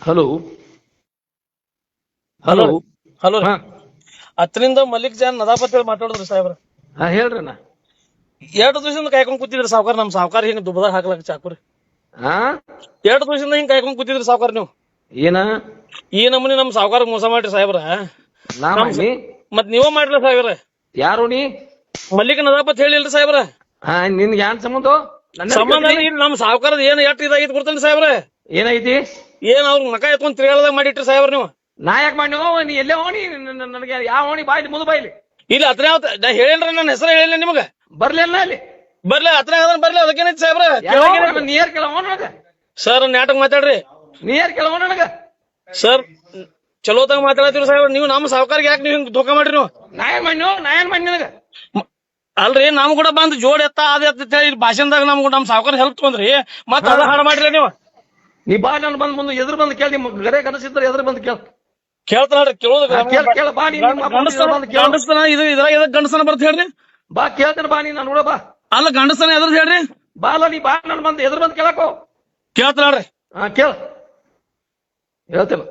Hello hello hello ಹಾ. ಹತ್ತರಿಂದ Malik John Nadapat ಹೇಳಿ ಮಾತಾಡಿದ್ರಿ ಸಾಹೇಬ್ರ. ಹಾ ಹೇಳ್ರಣ್ಣ ಎರಡು ದಿವಸದಿಂದ ಕಾಯ್ಕೊಂಡ್ ಕೂತಿದ್ರಿ ಸಾವ್ಕಾರ ನಮ್ ಸಾವ್ಕಾರ ಹಿಂಗ ದುಬದ ಹಾಕ್ಲಕ್ ಚಾಕುರಿ. ಹಾ? ಎರಡು ದಿವಸದಿಂದ ಹಿಂಗ್ ಕಾಯ್ಕೊಂಡ್ ಕೂತಿದ್ರಿ ಸಾವ್ಕಾರ ನೀವು. ಏನ? ಈ ನಮೂನಿ ನಮ್ ಸಾವ್ಕಾರ ಮೋಸ ಮಾಡ್ರಿ ಸಾಹೇಬ್ರ. ನಾ ಮಾಡಿ ಮತ್ ನೀವ ಮಾಡ್ರಿ ಸಾಹೇಬ್ರ. ಯಾರು ನೀ? ಮಲ್ಲಿಕ್ ನದಾಪತ್ ಹೇಳಿಲ್ರಿ ಸಾಹೇಬ್ರ. ಹಾ ನಿನ್ಗೆ ಏನ್ ಸಂಬಂಧ? ಸಂಬಂಧ. ಇಲ್ಲ ನಮ್ ಸಾವ್ಕಾರದ ಏನ್ ಎಷ್ಟ್ ಇದಾಗಿತ್ತು ಗೊತ್ತೇನ್ರಿ ಸಾಹೇಬ್ರ. ಏನೈತಿ ಏನ್ ಅವ್ರ ನಕ ಎತ್ಕೊಂಡ್ ತಿರ್ಗಾಳದಾಗ ಮಾಡಿಟ್ರಿ ಸಾಹೇಬ್ರ ನೀವು? ನಾ ಯಾಕೆ ಮಾಡಿ ನೀ ಎಲ್ಲೇ ಓಣಿ ನನಗೆ ಯಾವ ಓಣಿ ಬಾಯ್ ಮುದು ಬಾಯ್ಲಿ. ಇಲ್ಲಿ ಹತ್ರ ನಾ ಹೇಳೇನ್ರಿ ನನ್ನ ಹೆಸರು ಹೇಳಿಲ್ಲ ನಿಮಗ. ಬರ್ಲಿಲ್ಲ ಅಲ್ಲಿ. ಬರ್ಲಿ ಹತ್ರ ಬರ್ಲಿ ಅದಕ್ಕೇನೈತಿ ಸಾಹೇಬ್ರ? ನೀರ್ ನನಗ. ಸರ್ ನಾಟಕ ಮಾತಾಡ್ರಿ. ನೀರ್ ಕೇಳೋಣ ನನಗ. ಸರ್ ಚಲೋತಾಗ ಮಾತಾಡತ್ತೀರಿ ಸಾಹೇಬ್ರ. ನೀವು ನಮ್ಮ ಸಾವುಕಾರಿಗೆ ಯಾಕೆ ನೀವು ಹಿಂಗ್ ಧೋಕಾ ಮಾಡ್ರಿ ನೀವು? ನಾ ಏನ್ ಮಾಡಿ ನಾ ಏನ್ ಮಾಡಿ ನನಗ? ಅಲ್ರಿ ನಮ್ ಕೂಡ ಬಂದ್ ಜೋಡ್ ಎತ್ತ ಅದ ಎತ್ತ ಹೇಳಿ ಭಾಷಣದಾಗ ನಮ್ ನಮ್ ಸಾವ್ಕಾರ ಹೆಲ್ಪ್ ತಗೊಂಡ್ರಿ. ಮತ್ತ ಅದ ಹಾಡ ಮಾಡ್ರಿ ನೀವು? ನೀ ಬಾ ನಾನು ಬಂದ್ ಮುಂದೆ ಎದುರು ಬಂದು ಕೇಳಿ ನಿಮ್ ಗರೆ ಕನಸಿದ್ರೆ ಎದುರು ಬಂದು ಕೇಳ. ಕೇಳ್ತಾನ ಕೇಳೋದು ಕೇಳ ಕೇಳ ಬಾ ನೀ ನಿಮ್ಮ ಅಪ್ಪ ಮುಂದೆ ಬಂದು ಕೇಳು. ಗಂಡಸ್ತನ ಇದು ಇದ್ರಾಗ ಎದಕ್ ಗಂಡಸ್ತನ ಬರ್ತ ಹೇಳ್ರಿ? ಬಾ ಕೇಳ್ತೇನೆ ಬಾ ನೀ ನಾನು ನೋಡ ಬಾ. ಅಲ್ಲ ಗಂಡಸ್ತನ ಎದ್ರದ್ ಹೇಳ್ರಿ? ಬಾ ಅಲ್ಲ ನೀ ಬಾ ನಾನು ಬಂದು ಎದುರು ಬಂದು ಕೇಳಕೋ ಕೇಳ್ತಾಳ್ರಿ ಹಾ ಕೇಳ. ಹೇಳ್ತೇನೆ.